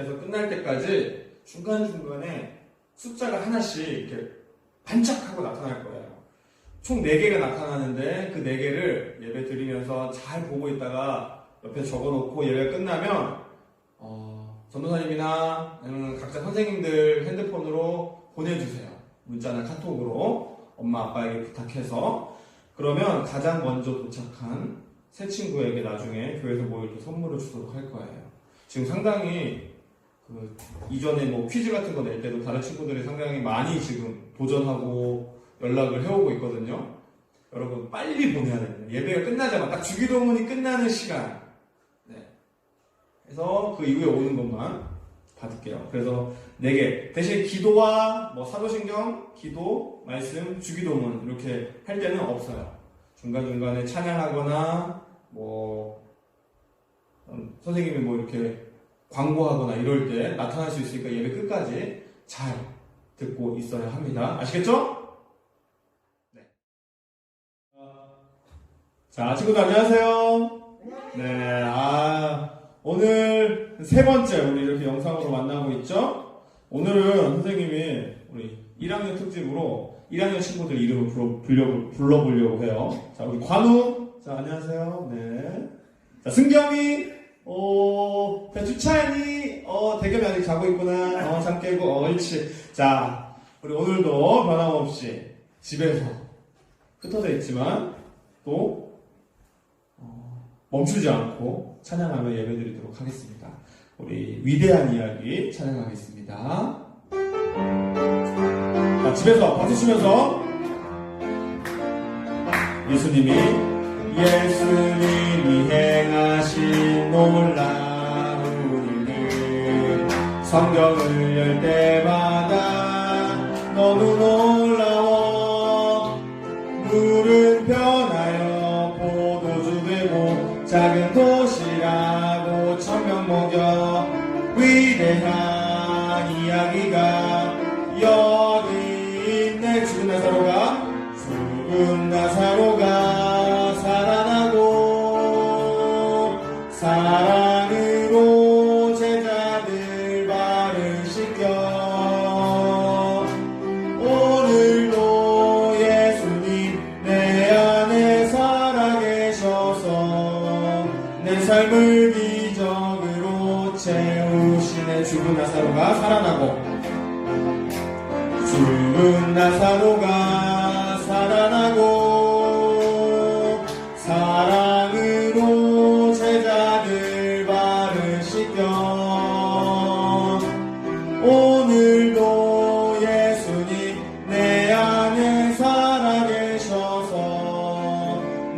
시작해서 끝날 때까지 중간중간에 숫자가 하나씩 이렇게 반짝하고 나타날 거예요. 총 4개가 나타나는데 그 4개를 예배 드리면서 잘 보고 있다가 옆에 적어 놓고 예배가 끝나면 어, 전도사님이나 각자 선생님들 핸드폰으로 보내주세요. 문자나 카톡으로 엄마 아빠에게 부탁해서 그러면 가장 먼저 도착한 새 친구에게 나중에 교회에서 모일 때 선물을 주도록 할 거예요. 지금 상당히 그 이전에 뭐 퀴즈 같은 거 낼 때도 다른 친구들이 상당히 많이 지금 도전하고 연락을 해오고 있거든요. 여러분 빨리 보내야 됩니다. 예배가 끝나자마자 딱 주기도문이 끝나는 시간. 네. 그래서 그 이후에 오는 것만 받을게요. 그래서 네 개. 대신 기도와 뭐 사도신경, 기도, 말씀, 주기도문 이렇게 할 때는 없어요. 중간중간에 찬양하거나 뭐 음, 선생님이 뭐 이렇게 광고하거나 이럴 때 나타날 수 있으니까 예배 끝까지 잘 듣고 있어야 합니다. 아시겠죠? 네. 자, 친구들 안녕하세요. 네, 아, 오늘 세 번째 우리 이렇게 영상으로 만나고 있죠? 오늘은 선생님이 우리 1학년 특집으로 1학년 친구들 이름을 불러, 불려, 불러보려고 해요. 자, 우리 관우. 자, 안녕하세요. 네. 자, 승겸이. 어, 자, 주찬이. 어, 대겸이 아직 자고 있구나. 어, 잠 깨고. 어, 옳지. 자, 우리 오늘도 변함없이 집에서 흩어져 있지만 또 어, 멈추지 않고 찬양하며 예배 드리도록 하겠습니다. 우리 위대한 이야기 찬양하겠습니다. 자, 집에서 박수 치면서 예수님이 예수님이 행하신 놀라운 일들. 성경을 열 때마다 너무 놀라워. 물은 변하여 포도주 되고 작은 도시라고 천명 먹여 위대한 이야기가 여기 있네. 죽은 나사로가 죽은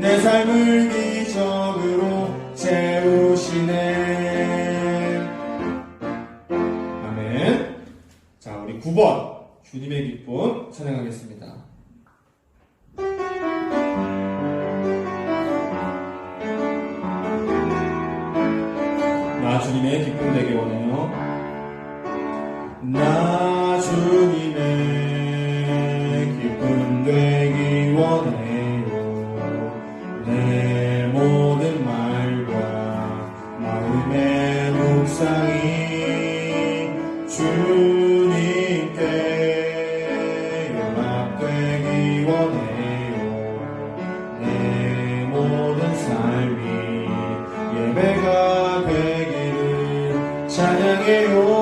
내 삶을 기적으로 채우시네. 아멘. 자 우리 9번 주님의 기쁨 찬양하겠습니다 예배가 되기를 찬양해요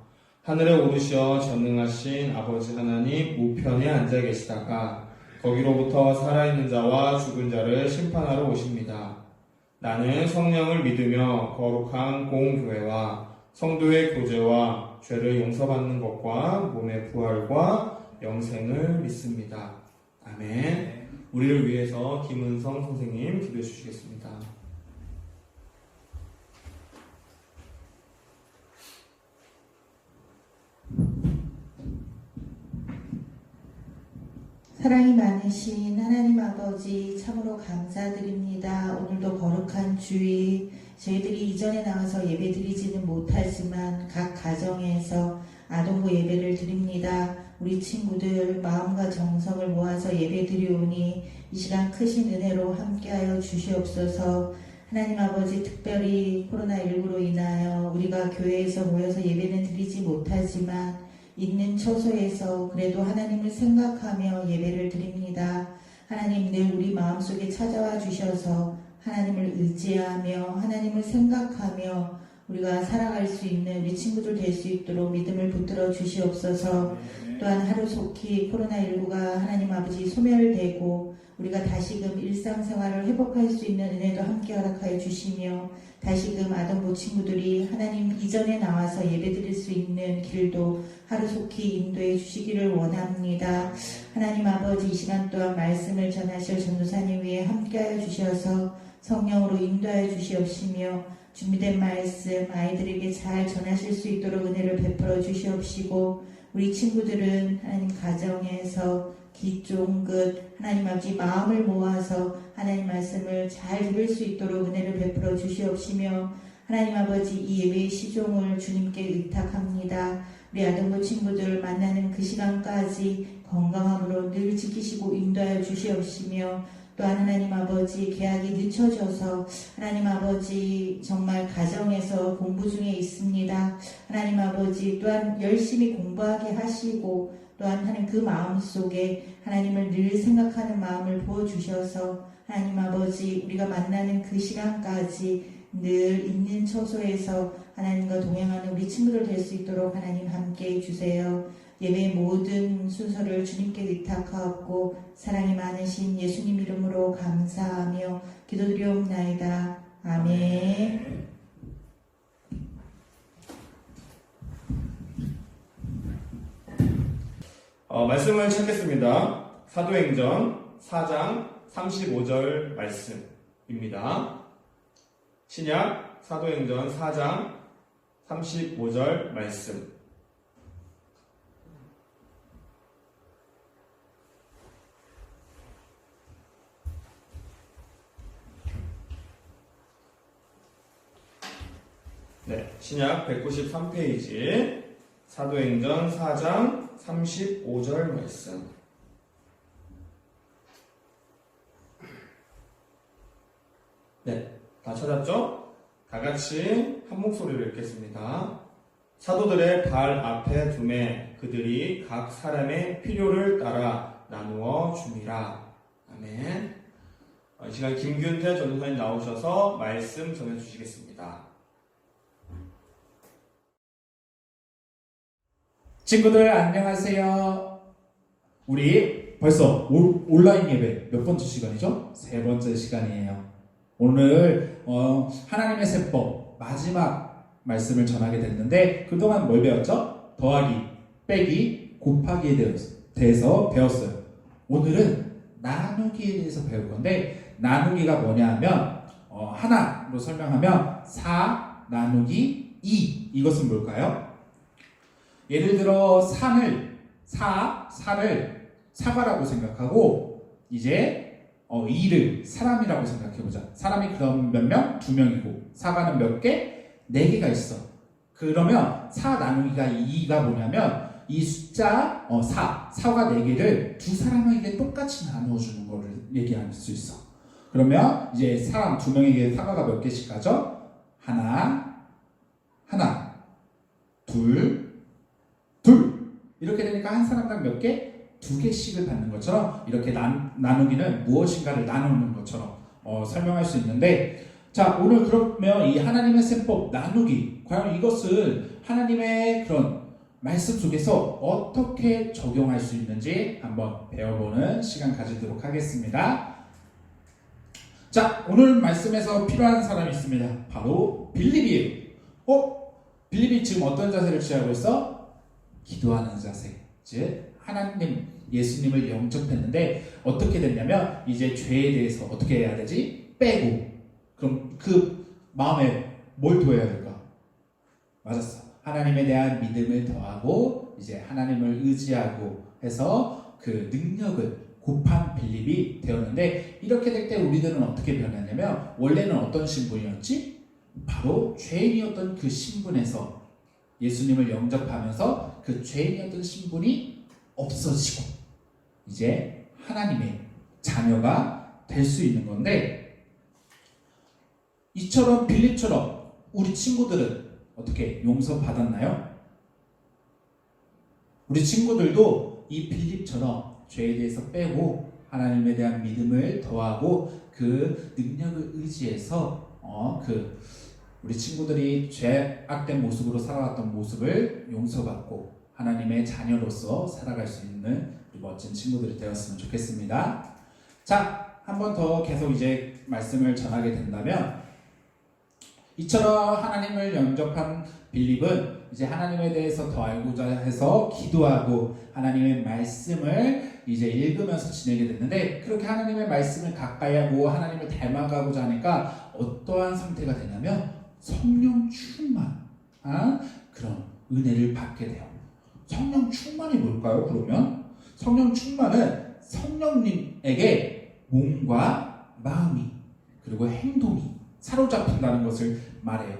하늘에 오르셔 전능하신 아버지 하나님 우편에 앉아 계시다가 거기로부터 살아있는 자와 죽은 자를 심판하러 오십니다. 나는 성령을 믿으며 거룩한 공교회와 성도의 교제와 죄를 용서받는 것과 몸의 부활과 영생을 믿습니다. 아멘. 우리를 위해서 김은성 선생님 기도해 주시겠습니다. 사랑이 많으신 하나님 아버지 참으로 감사드립니다. 오늘도 거룩한 주일 저희들이 이전에 나와서 예배 드리지는 못하지만 각 가정에서 아동부 예배를 드립니다. 우리 친구들 마음과 정성을 모아서 예배 드리오니 이 시간 크신 은혜로 함께하여 주시옵소서. 하나님 아버지 특별히 코로나19로 인하여 우리가 교회에서 모여서 예배는 드리지 못하지만 있는 처소에서 그래도 하나님을 생각하며 예배를 드립니다. 하나님 늘 우리 마음속에 찾아와 주셔서 하나님을 의지하며 하나님을 생각하며 우리가 살아갈 수 있는 우리 친구들 될 수 있도록 믿음을 붙들어 주시옵소서. 또한 하루속히 코로나19가 하나님 아버지 소멸되고 우리가 다시금 일상생활을 회복할 수 있는 은혜도 함께 허락하여 주시며 다시금 아동부 친구들이 하나님 이전에 나와서 예배드릴 수 있는 길도 하루속히 인도해 주시기를 원합니다. 하나님 아버지 이 시간 또한 말씀을 전하실 전도사님 위에 함께하여 주셔서 성령으로 인도하여 주시옵시며 준비된 말씀 아이들에게 잘 전하실 수 있도록 은혜를 베풀어 주시옵시고 우리 친구들은 하나님 가정에서 기쫑긋 하나님 아버지 마음을 모아서 하나님 말씀을 잘 들을 수 있도록 은혜를 베풀어 주시옵시며 하나님 아버지 이 예배의 시종을 주님께 의탁합니다. 우리 아동부 친구들 만나는 그 시간까지 건강함으로 늘 지키시고 인도하여 주시옵시며 또한 하나님 아버지 계약이 늦춰져서 하나님 아버지 정말 가정에서 공부 중에 있습니다. 하나님 아버지 또한 열심히 공부하게 하시고 또한 하나님 그 마음 속에 하나님을 늘 생각하는 마음을 부어주셔서 하나님 아버지 우리가 만나는 그 시간까지 늘 있는 처소에서 하나님과 동행하는 우리 친구들 될 수 있도록 하나님 함께 해주세요. 예배의 모든 순서를 주님께 의탁하옵고 사랑이 많으신 예수님 이름으로 감사하며 기도드리옵나이다. 아멘. 어, 말씀을 찾겠습니다. 사도행전 4장 35절 말씀입니다. 신약 사도행전 4장 35절 말씀. 네, 신약 193페이지 사도행전 4장 35절 말씀. 네, 다 찾았죠? 다 같이 한 목소리로 읽겠습니다. 사도들의 발 앞에 두매 그들이 각 사람의 필요를 따라 나누어 줍니다. 아멘. 어, 이 시간 김균태 전도사님 나오셔서 말씀 전해 주시겠습니다. 친구들 안녕하세요. 우리 벌써 올- 온라인 예배 몇 번째 시간이죠? 세 번째 시간이에요. 오늘 어, 하나님의 세법 마지막 말씀을 전하게 됐는데 그동안 뭘 배웠죠? 더하기, 빼기, 곱하기에 대해서 배웠어요. 오늘은 나누기에 대해서 배울 건데 나누기가 뭐냐 하면 어, 하나로 설명하면 4 나누기 2 이것은 뭘까요? 예를 들어 산을 사 사를 사과라고 생각하고 이제 어, 이를 사람이라고 생각해 보자. 사람이 그럼 몇 명? 두 명이고 사과는 몇 개? 네 개가 있어. 그러면 사 나누기가 2가 뭐냐면 이 숫자 어, 4, 사과 네 개를 두 사람에게 똑같이 나누어 주는 거를 얘기할 수 있어. 그러면 이제 사람 두 명에게 사과가 몇 개씩 가죠? 하나, 하나, 둘, 둘 이렇게 되니까 한 사람당 몇 개? 두두 개씩을 받는 것처럼 이렇게 난, 나누기는 무엇인가를 나누는 것처럼 어, 설명할 수 있는데 자 오늘 그러면 이 하나님의 세법 나누기 과연 이것을 하나님의 그런 말씀 속에서 어떻게 적용할 수 있는지 한번 배워보는 시간 가지도록 하겠습니다. 자 오늘 말씀에서 필요한 사람이 있습니다. 바로 빌립이에요. 어? 빌립이 지금 어떤 자세를 취하고 있어? 기도하는 자세. 즉 하나님 예수님을 영접했는데 어떻게 됐냐면 이제 죄에 대해서 어떻게 해야 되지? 빼고 그럼 그 마음에 뭘 두어야 될까? 맞았어. 하나님에 대한 믿음을 더하고 이제 하나님을 의지하고 해서 그 능력을 곱한 빌립이 되었는데 이렇게 될 때 우리들은 어떻게 변했냐면 원래는 어떤 신분이었지? 바로 죄인이었던 그 신분에서 예수님을 영접하면서 그 죄인이었던 신분이 없어지고 이제 하나님의 자녀가 될 수 있는 건데 이처럼 빌립처럼 우리 친구들은 어떻게 용서 받았나요? 우리 친구들도 이 빌립처럼 죄에 대해서 빼고 하나님에 대한 믿음을 더하고 그 능력을 의지해서 어, 그 우리 친구들이 죄 악된 모습으로 살아왔던 모습을 용서받고 하나님의 자녀로서 살아갈 수 있는 멋진 친구들이 되었으면 좋겠습니다. 자, 한 번 더 계속 이제 말씀을 전하게 된다면 이처럼 하나님을 영접한 빌립은 이제 하나님에 대해서 더 알고자 해서 기도하고 하나님의 말씀을 이제 읽으면서 지내게 됐는데 그렇게 하나님의 말씀을 가까이 하고 하나님을 닮아가고자 하니까 어떠한 상태가 되냐면 성령 충만한 그런 은혜를 받게 돼요. 성령 충만이 뭘까요? 그러면 성령 충만은 성령님에게 몸과 마음이 그리고 행동이 사로잡힌다는 것을 말해요.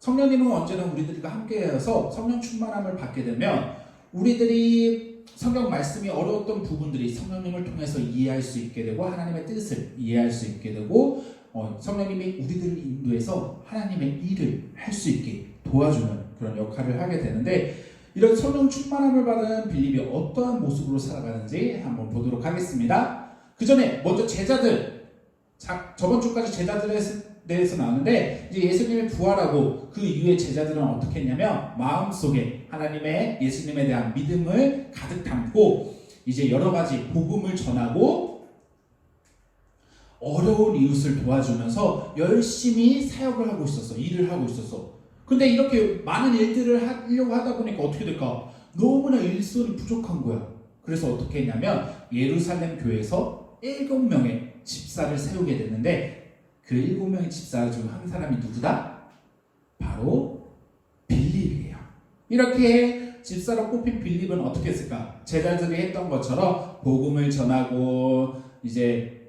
성령님은 언제나 우리들과 함께해서 성령 충만함을 받게 되면 우리들이 성경 말씀이 어려웠던 부분들이 성령님을 통해서 이해할 수 있게 되고 하나님의 뜻을 이해할 수 있게 되고 어, 성령님이 우리들을 인도해서 하나님의 일을 할 수 있게 도와주는 그런 역할을 하게 되는데 이런 성령 충만함을 받은 빌립이 어떠한 모습으로 살아가는지 한번 보도록 하겠습니다. 그 전에 먼저 제자들 자, 저번 주까지 제자들에 대해서 나왔는데 이제 예수님이 부활하고 그 이후에 제자들은 어떻게 했냐면 마음속에 하나님의 예수님에 대한 믿음을 가득 담고 이제 여러 가지 복음을 전하고 어려운 이웃을 도와주면서 열심히 사역을 하고 있었어. 일을 하고 있었어. 근데 이렇게 많은 일들을 하려고 하다 보니까 어떻게 될까? 너무나 일손이 부족한 거야. 그래서 어떻게 했냐면 예루살렘 교회에서 일곱 명의 집사를 세우게 됐는데 그 일곱 명의 집사 중 한 사람이 누구다? 바로 빌립이에요. 이렇게 집사로 뽑힌 빌립은 어떻게 했을까? 제자들이 했던 것처럼 복음을 전하고 이제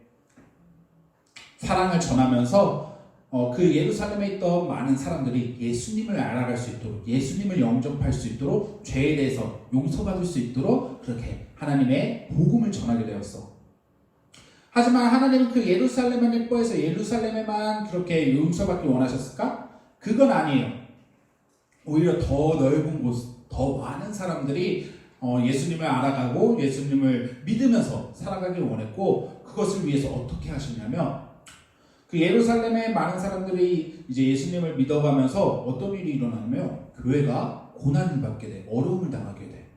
사랑을 전하면서 어, 그 예루살렘에 있던 많은 사람들이 예수님을 알아갈 수 있도록 예수님을 영접할 수 있도록 죄에 대해서 용서받을 수 있도록 그렇게 하나님의 복음을 전하게 되었어. 하지만 하나님은 그 예루살렘을 예뻐해서 예루살렘에만 그렇게 용서받기 원하셨을까? 그건 아니에요. 오히려 더 넓은 곳, 더 많은 사람들이 어, 예수님을 알아가고 예수님을 믿으면서 살아가길 원했고 그것을 위해서 어떻게 하셨냐면 그 예루살렘에 많은 사람들이 이제 예수님을 믿어가면서 어떤 일이 일어나냐면 교회가 고난을 받게 돼 어려움을 당하게 돼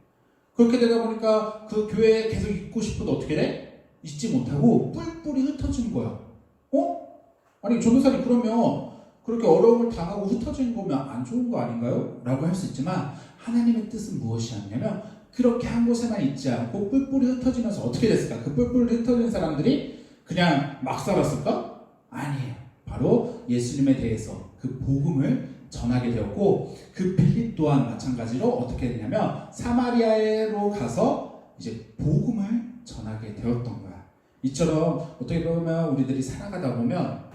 그렇게 되다 보니까 그 교회에 계속 있고 싶어도 어떻게 돼? 있지 못하고 뿔뿔이 흩어진 거야 어? 아니 조교사님 그러면 그렇게 어려움을 당하고 흩어진 거면 안 좋은 거 아닌가요? 라고 할 수 있지만 하나님의 뜻은 무엇이었냐면 그렇게 한 곳에만 있지 않고 뿔뿔이 흩어지면서 어떻게 됐을까? 그 뿔뿔이 흩어진 사람들이 그냥 막 살았을까? 아니에요. 바로 예수님에 대해서 그 복음을 전하게 되었고 그 빌립 또한 마찬가지로 어떻게 되냐면 사마리아로 가서 이제 복음을 전하게 되었던 거야. 이처럼 어떻게 보면 우리들이 살아가다 보면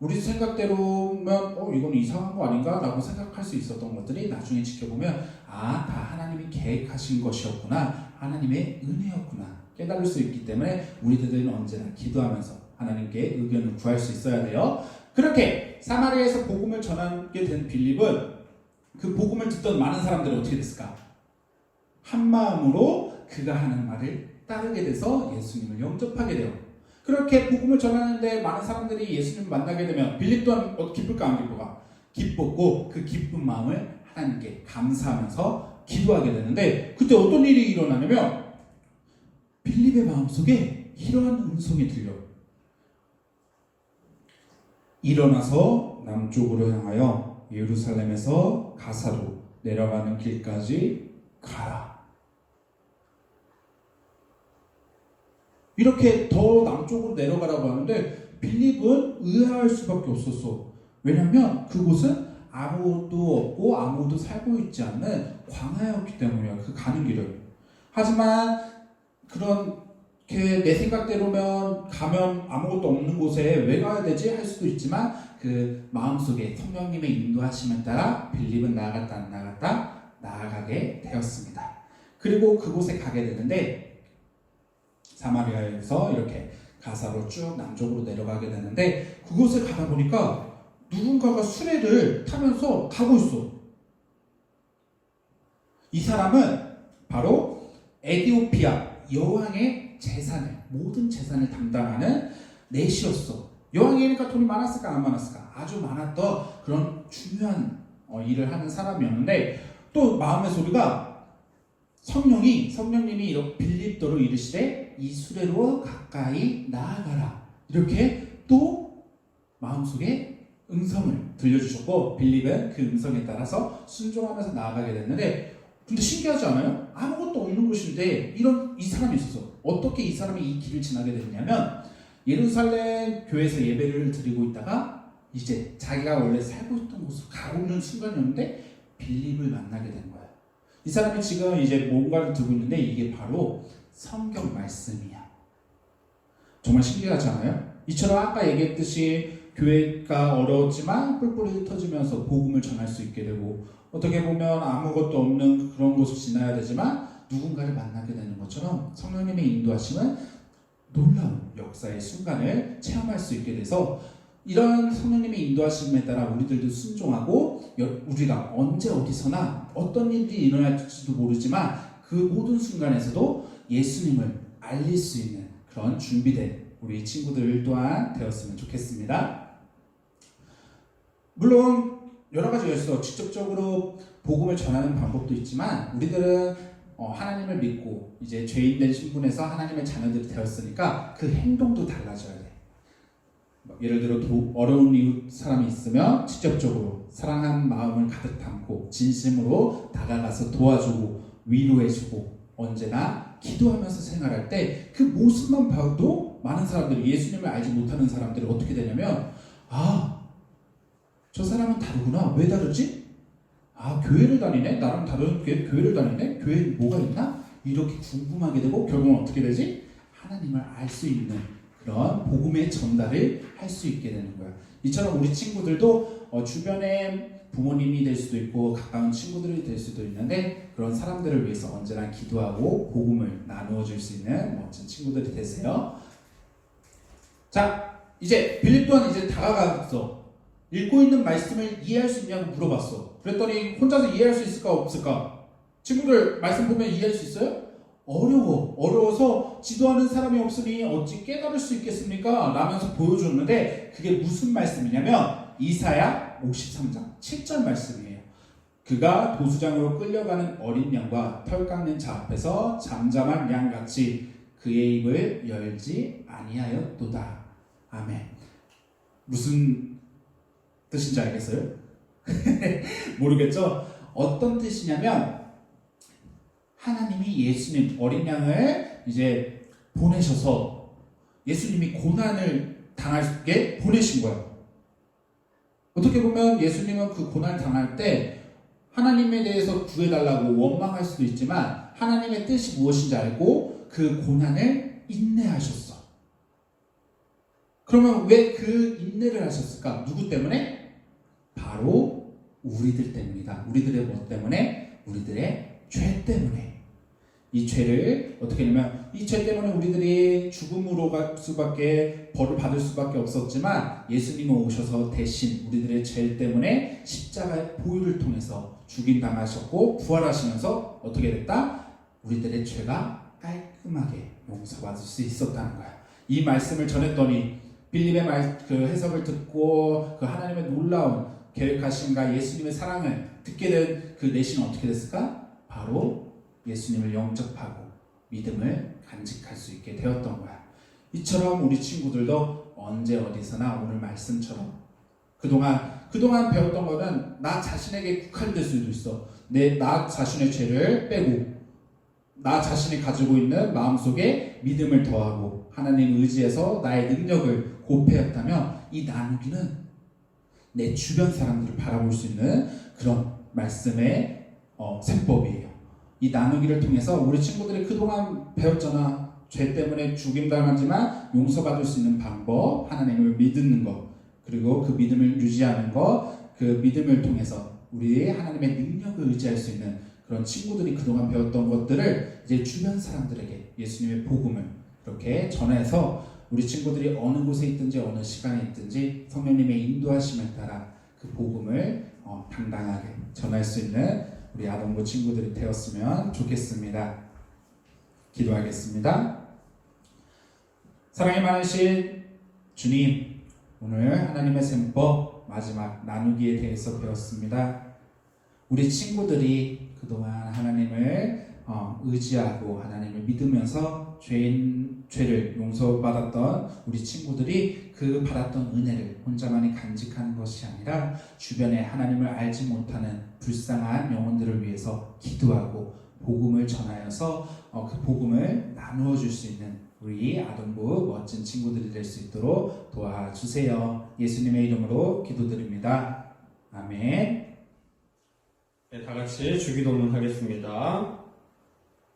우리 생각대로면 어 이건 이상한 거 아닌가라고 생각할 수 있었던 것들이 나중에 지켜보면 아 다 하나님이 계획하신 것이었구나 하나님의 은혜였구나 깨달을 수 있기 때문에 우리들은 언제나 기도하면서 하나님께 의견을 구할 수 있어야 돼요. 그렇게 사마리아에서 복음을 전하게 된 빌립은 그 복음을 듣던 많은 사람들이 어떻게 됐을까? 한 마음으로 그가 하는 말을 따르게 돼서 예수님을 영접하게 돼요. 그렇게 복음을 전하는데 많은 사람들이 예수님을 만나게 되면 빌립 또한 어, 기쁠까 안 기쁠까? 기뻤고 그 기쁜 마음을 하나님께 감사하면서 기도하게 되는데 그때 어떤 일이 일어나냐면 빌립의 마음속에 이러한 음성이 들려요. 일어나서 남쪽으로 향하여 예루살렘에서 가사로 내려가는 길까지 가라. 이렇게 더 남쪽으로 내려가라고 하는데 빌립은 의아할 수밖에 없었어. 왜냐하면 그곳은 아무것도 없고 아무도 살고 있지 않는 광야였기 때문이야. 그 가는 길을. 하지만 그렇게 내 생각대로면 가면 아무것도 없는 곳에 왜 가야 되지 할 수도 있지만 그 마음속에 성령님의 인도하심에 따라 빌립은 나아갔다 나아갔다 나아가게 되었습니다. 그리고 그곳에 가게 되는데 사마리아에서 이렇게 가사로 쭉 남쪽으로 내려가게 되는데 그곳에 가다 보니까 누군가가 수레를 타면서 가고 있어. 이 사람은 바로 에디오피아 여왕의 재산을 모든 재산을 담당하는 넷이었어. 여왕이니까 돈이 많았을까 안 많았을까? 아주 많았던 그런 중요한 어, 일을 하는 사람이었는데 또 마음의 소리가 성령이 성령님이 빌립도로 이르시되 이 수레로 가까이 나아가라 이렇게 또 마음속에 음성을 들려주셨고 빌립은 그 음성에 따라서 순종하면서 나아가게 됐는데 근데 신기하지 않아요? 아무것도 없는 곳인데 이런 이 사람이 있었어. 어떻게 이 사람이 이 길을 지나게 됐냐면 예루살렘 교회에서 예배를 드리고 있다가 이제 자기가 원래 살고 있던 곳으로 가고는 순간이었는데 빌립을 만나게 된 거야. 이 사람이 지금 이제 뭔가를 들고 있는데 이게 바로 성경 말씀이야. 정말 신기하지 않아요? 이처럼 아까 얘기했듯이 교회가 어려웠지만 뿔뿔이 흩어지면서 복음을 전할 수 있게 되고 어떻게 보면 아무것도 없는 그런 곳을 지나야 되지만 누군가를 만나게 되는 것처럼 성령님의 인도하심은 놀라운 역사의 순간을 체험할 수 있게 돼서 이런 성령님의 인도하심에 따라 우리들도 순종하고 여- 우리가 언제 어디서나 어떤 일이 일어날지도 모르지만 그 모든 순간에서도 예수님을 알릴 수 있는 그런 준비된 우리 친구들 또한 되었으면 좋겠습니다. 물론 여러 가지가 있어. 직접적으로 복음을 전하는 방법도 있지만 우리들은 어, 하나님을 믿고 이제 죄인된 신분에서 하나님의 자녀들이 되었으니까 그 행동도 달라져야 돼. 뭐 예를 들어 도- 어려운 이웃 사람이 있으면 직접적으로 사랑하는 마음을 가득 담고 진심으로 다가가서 도와주고 위로해주고 언제나 기도하면서 생활할 때 그 모습만 봐도 많은 사람들이 예수님을 알지 못하는 사람들이 어떻게 되냐면 아 저 사람은 다르구나. 왜 다르지? 아, 교회를 다니네? 나랑 다른 교회, 교회를 다니네? 교회에 뭐가 있나? 이렇게 궁금하게 되고, 결국은 어떻게 되지? 하나님을 알 수 있는 그런 복음의 전달을 할 수 있게 되는 거야. 이처럼 우리 친구들도 어, 주변에 부모님이 될 수도 있고, 가까운 친구들이 될 수도 있는데, 그런 사람들을 위해서 언제나 기도하고, 복음을 나누어 줄 수 있는 멋진 친구들이 되세요. 자, 이제 빌립 또한 이제 다가갔어. 읽고 있는 말씀을 이해할 수 있냐고 물어봤어. 그랬더니 혼자서 이해할 수 있을까 없을까? 친구들 말씀 보면 이해할 수 있어요? 어려워. 어려워서 지도하는 사람이 없으니 어찌 깨달을 수 있겠습니까? 라면서 보여줬는데 그게 무슨 말씀이냐면 이사야 53장 7절 말씀이에요. 그가 도수장으로 끌려가는 어린 양과 털 깎는 자 앞에서 잠잠한 양같이 그의 입을 열지 아니하였도다. 아멘. 무슨 뜻인지 알겠어요? 모르겠죠? 어떤 뜻이냐면 하나님이 예수님 어린 양을 이제 보내셔서 예수님이 고난을 당하게 보내신 거예요. 어떻게 보면 예수님은 그 고난을 당할 때 하나님에 대해서 구해달라고 원망할 수도 있지만 하나님의 뜻이 무엇인지 알고 그 고난을 인내하셨어. 그러면 왜 그 인내를 하셨을까? 누구 때문에? 바로 우리들 때문이다. 우리들의 뭐 때문에? 우리들의 죄 때문에. 이 죄를 어떻게 하냐면 이 죄 때문에 우리들이 죽음으로 갈 수밖에 벌을 받을 수밖에 없었지만 예수님은 오셔서 대신 우리들의 죄 때문에 십자가의 보혈을 통해서 죽임 당하셨고 부활하시면서 어떻게 됐다? 우리들의 죄가 깔끔하게 용서받을 수 있었다는 거야. 이 말씀을 전했더니 빌립의 말, 그 해석을 듣고 그 하나님의 놀라운 계획하신가 예수님의 사랑을 듣게 된 그 내신은 어떻게 됐을까? 바로 예수님을 영접하고 믿음을 간직할 수 있게 되었던 거야. 이처럼 우리 친구들도 언제 어디서나 오늘 말씀처럼 그동안 그동안 배웠던 거는 나 자신에게 국한될 수도 있어. 내 나 자신의 죄를 빼고 나 자신이 가지고 있는 마음속에 믿음을 더하고 하나님 의지에서 나의 능력을 곱해였다면 이 나누기는 내 주변 사람들을 바라볼 수 있는 그런 말씀의 어, 세법이에요. 이 나누기를 통해서 우리 친구들이 그동안 배웠잖아. 죄 때문에 죽임 당하지만 용서받을 수 있는 방법, 하나님을 믿는 것, 그리고 그 믿음을 유지하는 것, 그 믿음을 통해서 우리 하나님의 능력을 의지할 수 있는 그런 친구들이 그동안 배웠던 것들을 이제 주변 사람들에게 예수님의 복음을 이렇게 전해서 우리 친구들이 어느 곳에 있든지 어느 시간에 있든지 성령님의 인도하심을 따라 그 복음을 어, 당당하게 전할 수 있는 우리 아동부 친구들이 되었으면 좋겠습니다. 기도하겠습니다. 사랑이 많으신 주님, 오늘 하나님의 셈법 마지막 나누기에 대해서 배웠습니다. 우리 친구들이 그동안 하나님을 어, 의지하고 하나님을 믿으면서 죄인 죄를 용서받았던 우리 친구들이 그 받았던 은혜를 혼자만이 간직하는 것이 아니라 주변에 하나님을 알지 못하는 불쌍한 영혼들을 위해서 기도하고 복음을 전하여서 어, 그 복음을 나누어 줄 수 있는 우리 아동부 멋진 친구들이 될 수 있도록 도와주세요. 예수님의 이름으로 기도드립니다. 아멘. 네, 다 같이 주기도문 하겠습니다.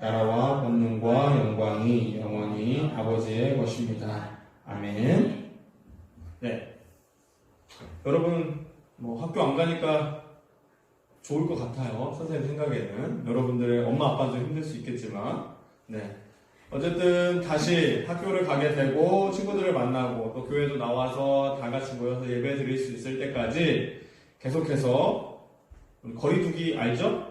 나라와 권능과 영광이 영원히 아버지의 것입니다. 아멘. 네. 여러분, 뭐 학교 안 가니까 좋을 것 같아요. 선생님 생각에는. 여러분들의 엄마 아빠도 힘들 수 있겠지만, 네. 어쨌든 다시 학교를 가게 되고 친구들을 만나고 또 교회도 나와서 다 같이 모여서 예배 드릴 수 있을 때까지 계속해서 거리두기 알죠?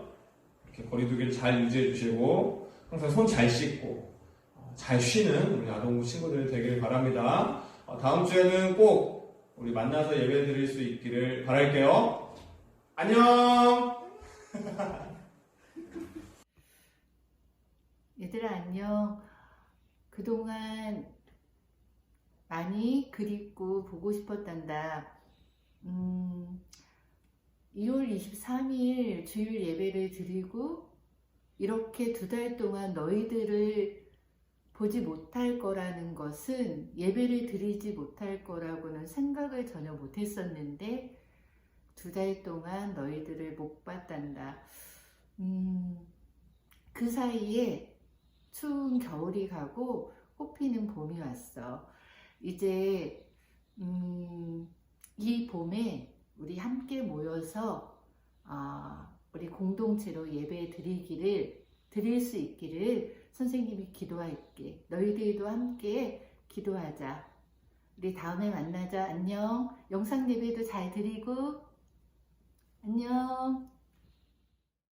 이렇게 거리두기를 잘 유지해 주시고 항상 손 잘 씻고 어, 잘 쉬는 우리 아동부 친구들이 되길 바랍니다. 어, 다음 주에는 꼭 우리 만나서 예배 드릴 수 있기를 바랄게요. 안녕! 얘들아 안녕. 그동안 많이 그립고 보고 싶었단다. 음, 2월 23일 주일 예배를 드리고 이렇게 두 달 동안 너희들을 보지 못할 거라는 것은 예배를 드리지 못할 거라고는 생각을 전혀 못했었는데 두 달 동안 너희들을 못 봤단다. 음, 그 사이에 추운 겨울이 가고 꽃피는 봄이 왔어. 이제 음, 이 봄에 우리 함께 모여서 아, 우리 공동체로 예배 드리기를 드릴 수 있기를 선생님이 기도할게. 너희들도 함께 기도하자. 우리 다음에 만나자. 안녕. 영상 예배도 잘 드리고 안녕.